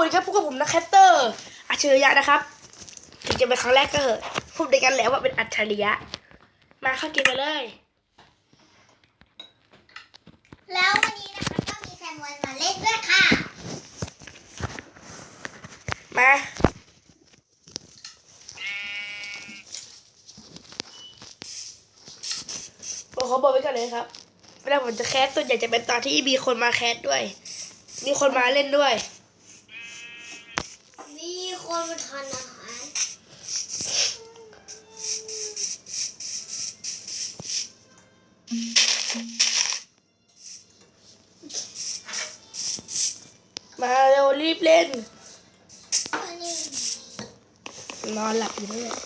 สวัสดีครับพวกบผมนะแคสเตอร์อัจฉริยะนะครับถึงจะเป็นครั้งแรกก็เหอะพูดด้วยกันแล้วว่าเป็นอัจฉริยะ มาเข้าเกมกันเลย แล้ววันนี้นะคะก็มีแซมวันมาเล่นด้วยค่ะ มาผมขอบอกไว้ก่อนเลยครับเวลาผมจะแคสส่วนใหญ่จะเป็นตอนที่มีคนมาแคสด้วย มีคนมาเล่นด้วยมีคนมา ทานอาหารมาเร็วรีบเล่นอันนี้นอนหลับอยู่นั่นแหละ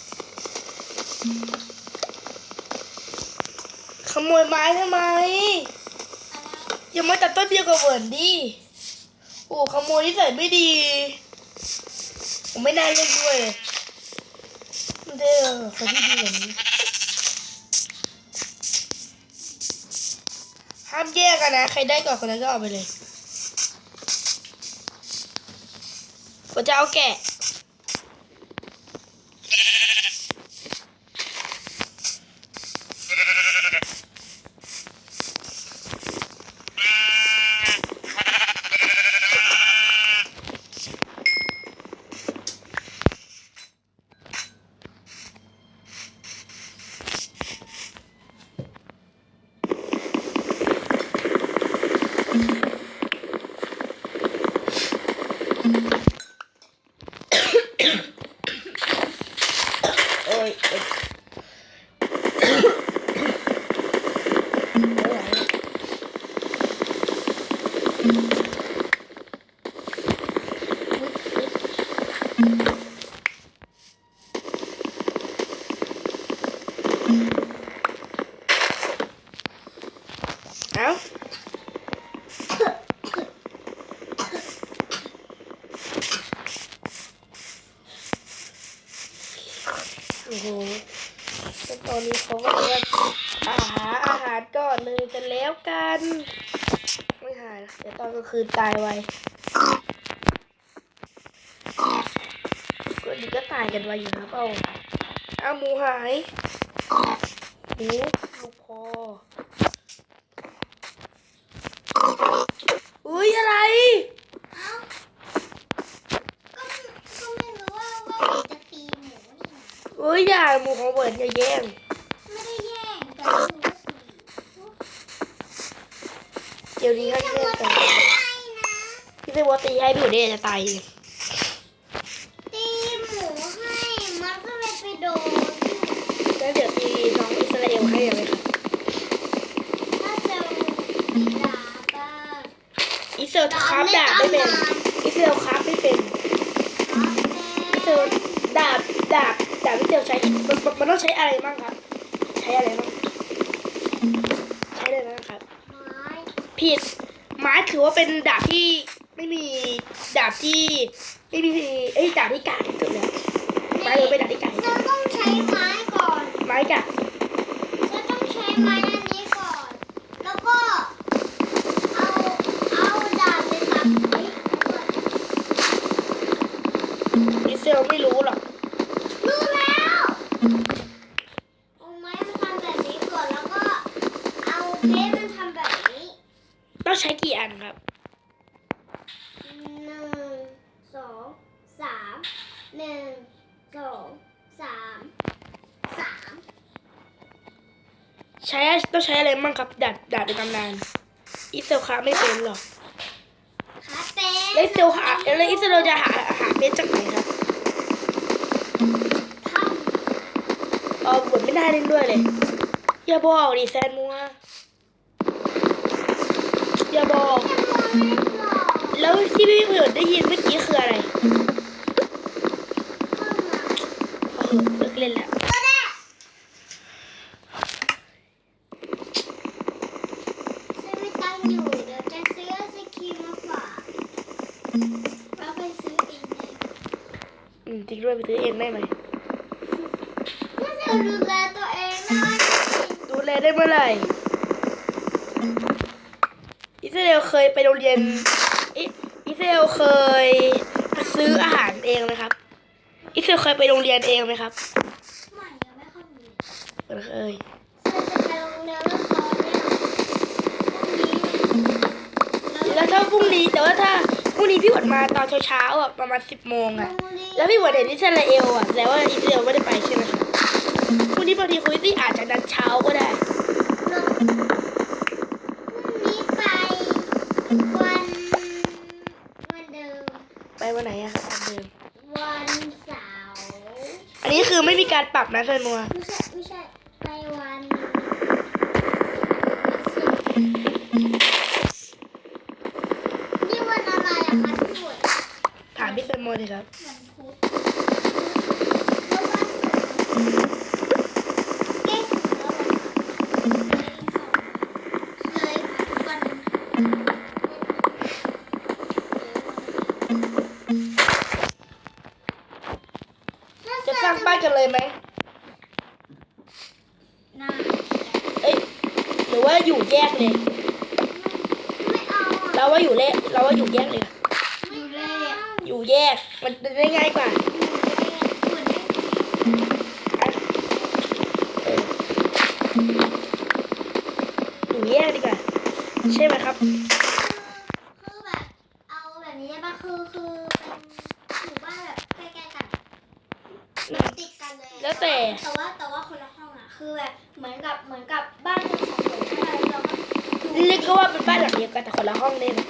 ขโมยไม้ทำไม ยังไม่ตัดต้นเดียวกับเหวิร์นดิ โอ้ขโมยที่ใส่ไม่ดี ผมไม่น่าเล่นด้วยเลยเด้อคนที่ดีแบบนี้ห้ามแยกกันนะ ใครได้ก่อนคนนั้นก็เอาไปเลยผมจะเอาแกะ แต่ตอนนี้เขาบอกว่าอาหารอาหารก่อนเลยจะแล้วกัน ไม่หายเดี๋ยวตอนกลางคืนตายไวก็ดีก็ตายกันไวอยู่นะเป่าอ้าหมูหายหมูลูกพออุ้ยอะไร เอ้าก็ก็ไม่รู้ว่าว่าจะตีหมูนี่นะ อุ้ยอย่าหมูของเบิร์นอย่าแย่งไม่ได้แย่งแต่ไม่รู้ว่าตีเดี๋ยวนี้ให้แซมแย่วังนกันไม่ได้นะพี่เซวอตีให้พี่หนูเนี่ยจะตายเองตีหมูให้มันก็เลยไปโดนแล้วเดี๋ยวตีน้องอิสราเอลให้ยังไงครับถ้าเซลดาบ้าอิสราเอลคราฟดาบไม่เป็นอิสราเอลคราฟไม่เป็นอิสราเอลดาบดาบดาบอิสราเอลใช้มันมันมันต้องใช้อะไรบ้างครับ ใช้อะไรบ้างใช้อะไรบ้างครับไม้ผิดไม้ถือว่าเป็นดาบที่ไม่มีดาบที่ไม่มีเอ้ยดาบที่กากที่สุดเลยไม้ถือว่าเป็นดาบที่กากที่เราสุดต้องใช้ไม้ก่อนไม้กากเราต้องใช้ไม้อันนี้ก่อน แล้วก็เอาเอาดาบไปทำเฮ้ยอิสราเอลไม่รู้หรอกรู้ ใช้ต้องใช้อะไรบ้างครับดาบดาบในตำนานอิสราเอลคราฟไม่เป็นหรอกขาเต้แล้วอิสราเอลหาแล้วอิสราเอลจะหาหาเพชรจากไหนครับทเออผมไม่ได้เล่นด้วยเลยอย่าบอกดิแซนมัวอย่าบอกำจะมองไม่หลอก แล้วที่พี่ประโยชน์ได้ยินเมื่อกี้คืออะไรเข้ามาเออเลิกเล่นแล้ว จริงด้วยไปซื้อเองได้ไหมก็จะดูแลตัวเองได้ดูแลได้เมื่อไหร่อิสราเอลเคยไปโรงเรียนอิสราเอลเคยซื้ออาหารเองนะครับ อิสราเอลเคยไปโรงเรียนเองไหมครับไม่ไม่เคย พรุ่งนี้พี่หวนมาตอนเช้าๆอะประมาณสิบโมงอะ แล้วพี่หวนเห็นอิสราเอลอะแต่ว่าอิสราเอลไม่ได้ไปใช่ไหมครับพรุ่งนี้บางทีคุยซี่อาจจะนัดเช้าก็ได้พรุ่งนี้ไปวันวันเดิมไปวันไหนอะครับวันเดิมวันเสาร์อันนี้คือไม่มีการปรับนะเซนมัวไม่ใช่ไม่ใช่ไปวันศุกร์นี่วันอะไรอะคะพี่หมวย ถามพี่เซนมัวเลย ครับวันพุธแล้ววันศุกร์เอ๊ะเลยวันจะสร้างบ้านกันเลยไหมน่าเอ้ยหรือว่าอยู่แยกเลยไม่เอาอะเราว่าอยู่เลเราว่าอยู่แยกเลยอยู่เลยอะ อยู่แยกมันจะได้ง่ายกว่า เหมือนได้ เอออยู่แยกดีกว่าใช่ไหมครับ คือแบบเอาแบบนี้ได้ปะคือคือเป็นหมู่บ้านแบบใกล้ๆกันติดกันเลย แล้วแต่ แต่ว่าแต่ว่าคนละห้องอะ คือแบบเหมือนกับเหมือนกับบ้านเจ้าของเหมือนอะไรเราก็อยู่เรียกก็ว่าเป็นบ้านหลังเดียวกันแต่คนละห้องได้ไหม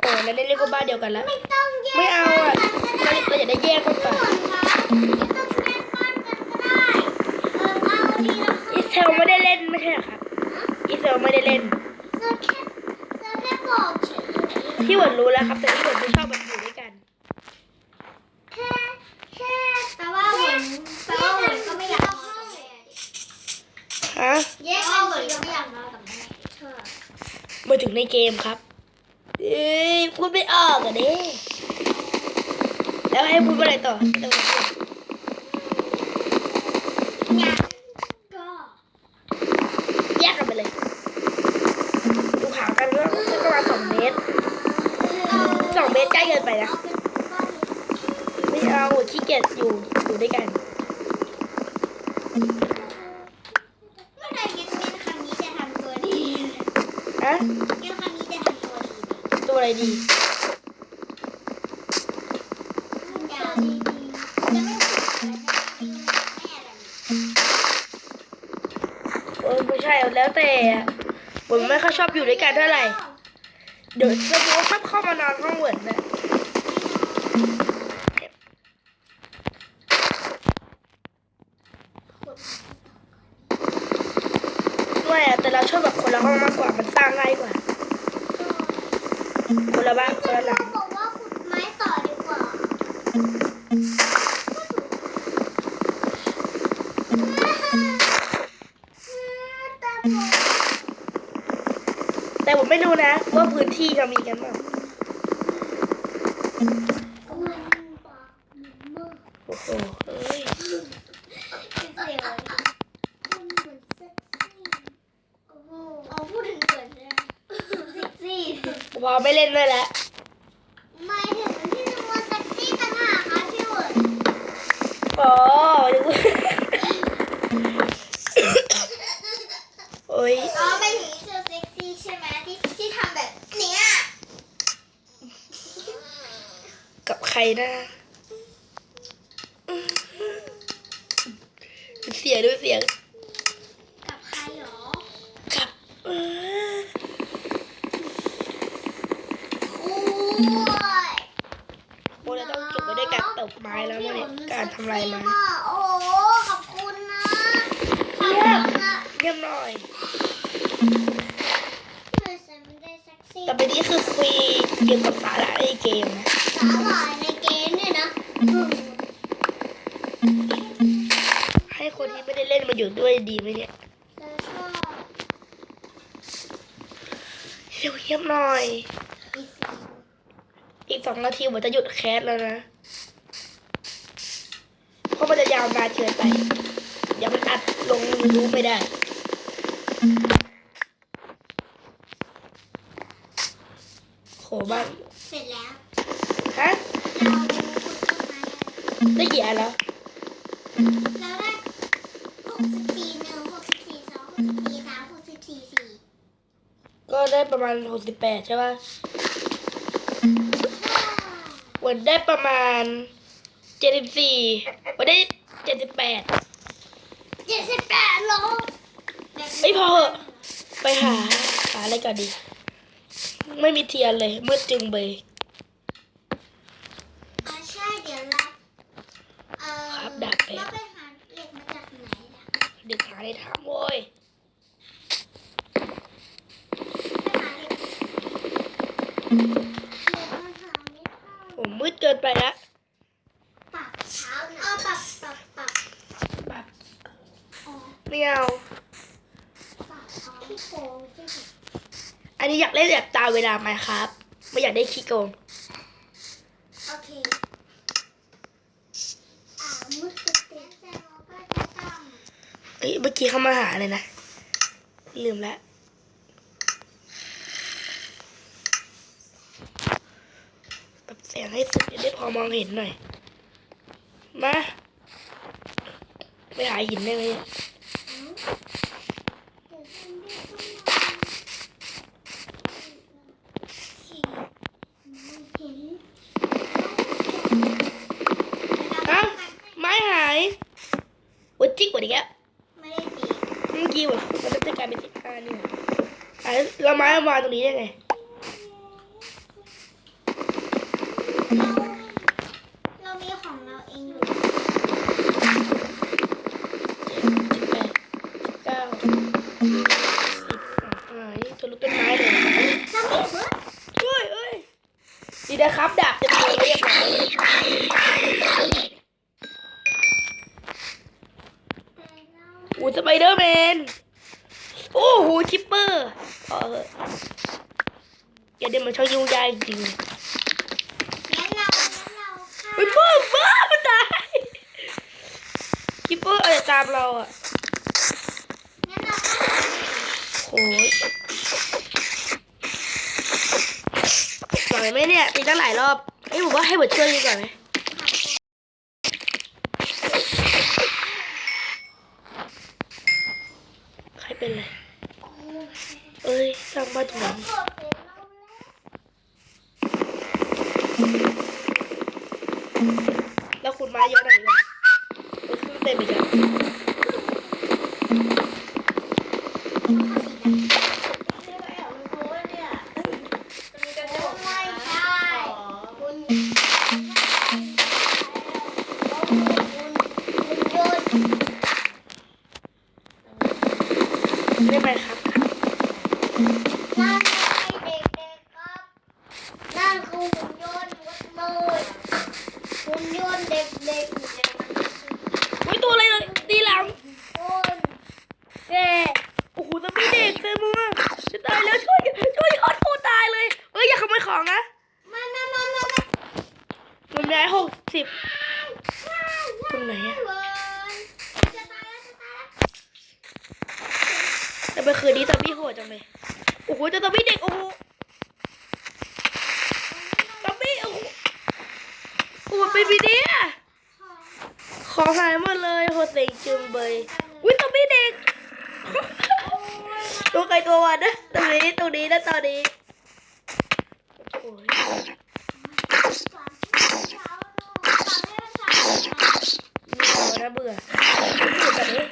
โอ้แล้วนี่เรียกว่าบ้านเดียวกันแล้ว ไม่ต้องแยกไม่เอาอะบ้นเรากันก็ได้เราอยากได้แยกมากกว่าส่วนคะไม่ต้องแยกบ้านกันก็ได้เออเอาทีละห้องอิสเทลไม่ได้เล่นไม่ใช่เหรอครับอิสเทลไม่ได้เล่นเธอแค่เธอแค่บอกเฉยๆพี่หวนรู้แล้วครับแต่พี่หวนไม่ชอบแบบอยู่ด้วยกัน แค่แค่แปลว่าเหมือนแปลว่าเหมือนก็ไม่อยากนอนกับแม่ดิ ฮะ แยกกันเหมือนก็ไม่อยากนอนกับแม่เธอ มาถึงในเกมครับ เอ้ยพูดไม่ออกอะเด้แล้วให้พูดอะไรต่อไม่ต้องพูด อยากก็ แยกกันไปเลย ดูห่างกันก็สักประมาณสองเมตร สองเมตรใกล้เกินไปนะ ไม่เอาขี้เกียจอยู่อยู่ด้วยกัน เมื่อไหร่เกมเกมครั้งนี้จะทำตัวดี ฮะเกมครั้งนี้จะทำตัวดีตัวอะไรดี จะดีจะไม่ถูกแม่อะไรเออไม่ใช่แล้วแต่อะผมไม่ค่อยชอบอยู่ด้วยกันเท่าไหร่ เดี๋ยวจะรู้ชอบเข้ามานอนห้องเหวินนะด้วยอะแต่เราชอบแบบคนละห้องมากกว่า มันสร้างง่ายกว่า คนละบ้านคนละหลังบอกว่าขุดไม้ต่อดีกว่าแต่ผมไม่รู้นะว่าพื้นที่จะมีกันบ้างนปากมันมาก โอ้โหเอ้ย เสียวมันเหมือนเซ็กซี่โอ้โหเอาพูดถึงเหมือนเลยเซ็กซี่ พอ ไม่เล่นด้วยแล้วไม่ถึงที่จะว่าเซ็กซี่ต่างหากคะพี่เวิร์ดอ๋อนึกว่าโอ้ยอ๋อไม่ถึงที่จะเซ็กซี่ใช่ไหมที่ที่ทำแบบเนี้ยกับใครนะเสียงด้วยเสียง กับใครหรอ กับเออ โอ้ย โมเราต้องจบไปด้วยการตบไม้แล้วเนี่ยการทำลายไม้ โอ้โหขอบคุณนะขอบคุณนะ เยี่ยมหน่อยที่มันฉันไม่ได้เซ็กซี่ต่อไปนี้คือคุยเกี่ยวกับสาระในเกมนะสาหร่ายในเกมเนี่ยนะอืมให้คนที่ไม่ได้เล่นมาอยู่ด้วยดีไหมเนี่ยเธอชอบเร็วเยี่ยมหน่อยอีสีอีกสองนาทีผมจะหยุดแคสแล้วนะ เพราะมันจะยาวนานเกินไป เดี๋ยวมันอัดลงยูทูบไม่ได้ โหบ้านเสร็จแล้วฮะเราคุณได้กี่อันแล้วเราได้หกสิบสี่หนึ่งหกสิบสี่สองหกสิบสี่สามหกสิบสี่สี่ก็ได้ประมาณหกสิบแปดใช่ป่ะวันได้ประมาณเจ็ดสิบสี่วันได้เจ็ดสิบแปดเจ็ดสิบแปดโลเอ้ยพอเหอะไปหาหาอะไรก่อนดี ไม่มีเทียนเลย มืดจึงเบยอ่าใช่เดี๋ยวเราเอ่อครับดาบเป็ดเราไปหาเหล็กมาจากไหนล่ะ เด็กหาในถามโว้ย ไปหาเหล็กเหล็กมันหาไม่ได้ ผมมืดเกินไปละ ปรับเช้านะเอาปรับปรับปรับ แบบ อ๋อ ไม่เอา ปรับเอาที่โกงใช่ไหม อันนี้อยาก เล่นแบบตามเวลาไหมครับ ไม่อยากได้ขี้โกง โอเคอ่ามืดตึ๊ดตึ๊ดแต่เราก็จะต้องเอ้ยเมื่อกี้เขามาหาเลยนะ ลืมแล้วปรับแสงให้สุดจะได้พอมองเห็นหน่อย มา ไปหาหินได้ไหมเนี่ย เดี๋ยวฉันเรียกขึ้นมาเห็น เอ้าไม้หายวัดจิกกว่านี้แก ไม่ได้ตี เมื่อกี้ว่ะมันจะกลายเป็นสิบห้านี่หว่าอะเราไม้เอามาตรงนี้ได้ไงางยุ่งยากจริงงั้นเรางั้นเราๆฆ่าเฮ้ยบ้าบ้ามันตายคิปเปอร์อะไรตามเราอะงั้นเราฆ่าโอ้ยไหวไหมเนี่ยตีตั้งหลายรอบเอ้ยผมว่าให้บทช่วยดีกว่าไหมใครเป็นไรเอ้ยสร้างบ้านตรงไหน มันย้ายหกสิบตรงไหนอะจะตายแล้วจะตายแล้วแต่เมื่อคืนนี้ซอมบี้โหดจังเลย โอ้โหเจะซอมบี้เด็ก โอ้โหซอมบี้โอ้โหโอ้โหเป็นวีเดียของหายหมดเลยโหดเซ็งจึงเบยอุ้ยซอมบี้เด็กตัวใครตัววันนะตรงนี้ตรงนี้นะตอนนี้โอ้ย นี่โอ้นะเบื่อเบื่อแบบนี้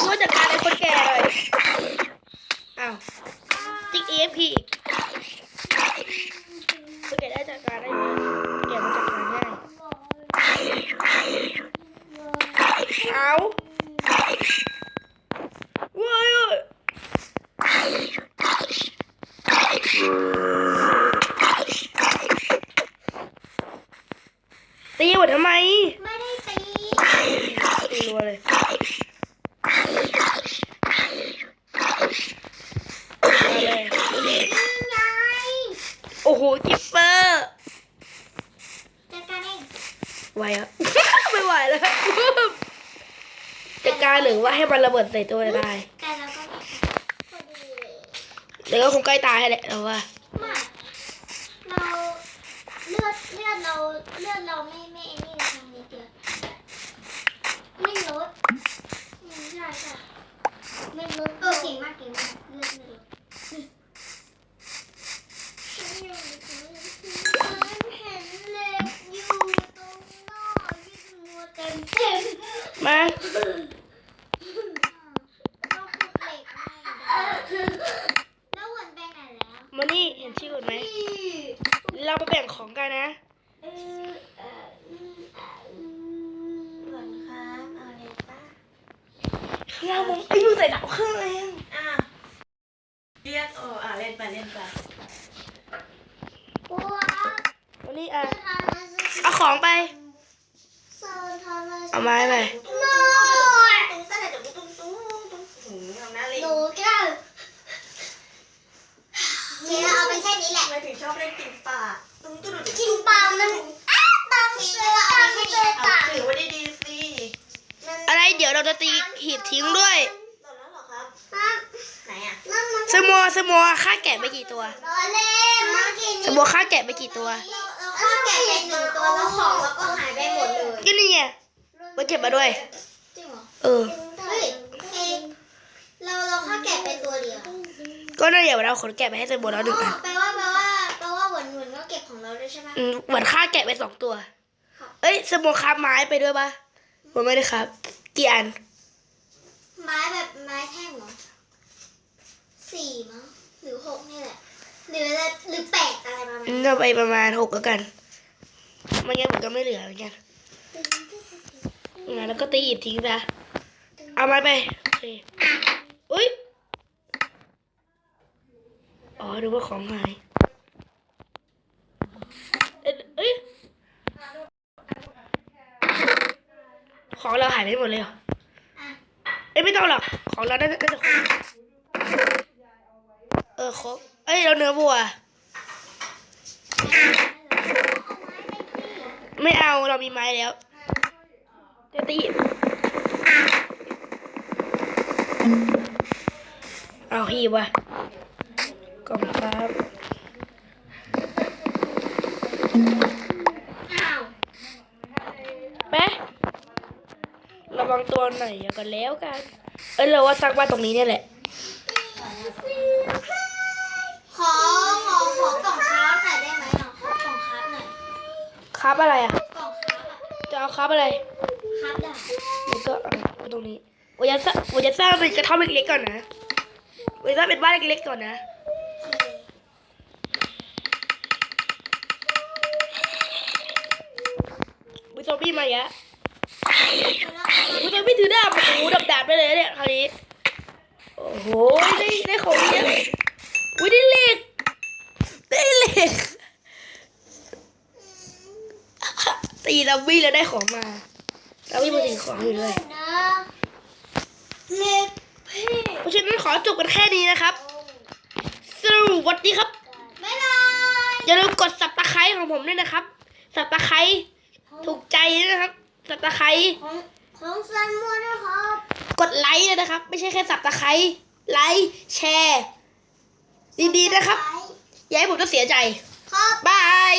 ช่วยจัดการไอ้คนแก่หน่อยอ้าวจิ๊กเอฟพีคนแก่ได้จัดการได้ไหมแก่มันจัดการง่ายเอาเว้ยเว้ยตีหมดทำไม ไม่ได้ตี ตีรัวเลยมาเลย นี่ไง โอ้โหกิปเปอร์ จัดการเอง ไหวครับ ไม่ไหวแล้วจะการหรือว่าให้มันระเบิดใส่ตัวได้แต่เราก็พอดีเลยเดี๋ยวก็คงใกล้ตายแหละเราว่าไม่เราเลือดเลือดเราเลือดเราไม่ไม่ไอ้นี่เลยทางนี้เดียวไม่ลดอืมใช่ใช่ไม่ลดเออเก่งมากเก่งมากเลือดไม่ลดฉันเห็นเหล็กอยู่ตรงนอกที่มัวเต็มเต็ม มาต้องขุดเหล็กให้แล้วหวนไปไหนแล้วมานี่เห็นชื่อก่อนไหม เราไปแบ่งของกันนะเออเอออืมอะอืมหวนครับเอาเลยป้าเรามองไอ้ดูใส่ดาวเครื่องเองอะเรียกเอออะเล่นไปเล่นไปปัวมานี่อะทำมาสิเอาของไปโซนทำมาสิเอาไม้ไป โน้ย ตุ้งตั้งแต่ตุ้งตุ้งตุ้งตุ้งหูทำหน้าเล่น หนูแก้วเดี๋ยวเอาไปแค่นี้แหละ ทำไมถึงชอบเล่นกินปลาตุ้งตุ้งตุ้งกินปลามันอ้าปลาเสือปลาไม่เจอปลาเอาถือไว้ดีๆสิอะไรเดี๋ยวเราจะตีหีบทิ้งด้วยหล่นแล้วเหรอครับครับไหนอะนั่นมันสโมสโมฆ่าแกะไปกี่ตัว รอเล่นเมื่อกี้สโมฆ่าแกะไปกี่ตัวเราเราฆ่าแกะไปหนึ่งตัวแล้วของเราก็หายไปหมดเลยก็นี่ไงไว้เก็บมาด้วยจริงเหรอเออเฮ้ยเองเราเราฆ่าแกะไปตัวเดียวก็น่าอย่าเราขนแกะไปให้สโมแล้วหนึ่งอันแปลว่า ของเราด้วยใช่ไหมอืมเหมือนฆ่าแกะไปสองตัว เอ้ยสโมค้าบไม้ไปด้วยปะผมไม่ได้ครับกี่อันไม้แบบไม้แท่งเหรอสี่มั้งหรือหกนี่แหละหรืออะไรหรือแปดอะไรประมาณอืนี้มเอาไปประมาณหกแล้วกันไม่งั้นผมก็ไม่เหลือเหมือนกันงั้นแล้วก็ตีหีบทิ้งซะเอาไม้ไปโอเคอุ้ยอ๋อดูว่าของหายเอ้ยเอ้ย ของเราหายไปหมดเลยเหรออะเอ้ยไม่ต้องหรอก ของเราน่าจะน่าจะครบเออครบเอ้ยเราเนื้อวัว ไม่เอาเรามีไม้แล้วจะตีเอาหีบว่ะกล่องครับ ระวังตัวหน่อยอย่ากันแล้วกัน เอ้ยเราว่าสร้างบ้านตรงนี้เนี่ยแหละ ขอขอขอกล่องคราฟหน่อยได้ไหมอะขอกล่องคราฟหน่อยครับอะไรอะ กล่องคราฟอะจะเอาครับอะไรคราฟได้มันก็เอาไว้ตรงนี้วันจะสร้างวันจะสร้างเป็นกระท่อมเล็กๆก่อนนะวันจะสร้างเป็นบ้านเล็กๆก่อนนะ วิซอมบี้มาอีกแล้ ววิซอมบี้ถือดาบโอ้โหดับดาบไปเลยเนี่ยคราวนี้ โอ้โห ได้ได้ของเยอะอุ้ยได้เหล็ก ได้เหล็ก ตีดับบี้แล้วได้ของมาดับบี้มาถึงของอยู่เลยนะเล็กพี่เพราะฉะนั้นขอจบกันแค่นี้นะครับสวัสดีครับบ๊ายบายอย่าลืมกดสับตะไคร้ของผมด้วยนะครับ สับตะไคร้ถูกใจด้วยนะครับ สับตะไคร้ของของซันมัวด้วยครับ กดไลค์เลยนะครับ ไม่ใช่แค่สับตะไคร้ไลค์แชร์ ดีๆนะครับ อย่าให้ผมต้องเสียใจ ครับ บาย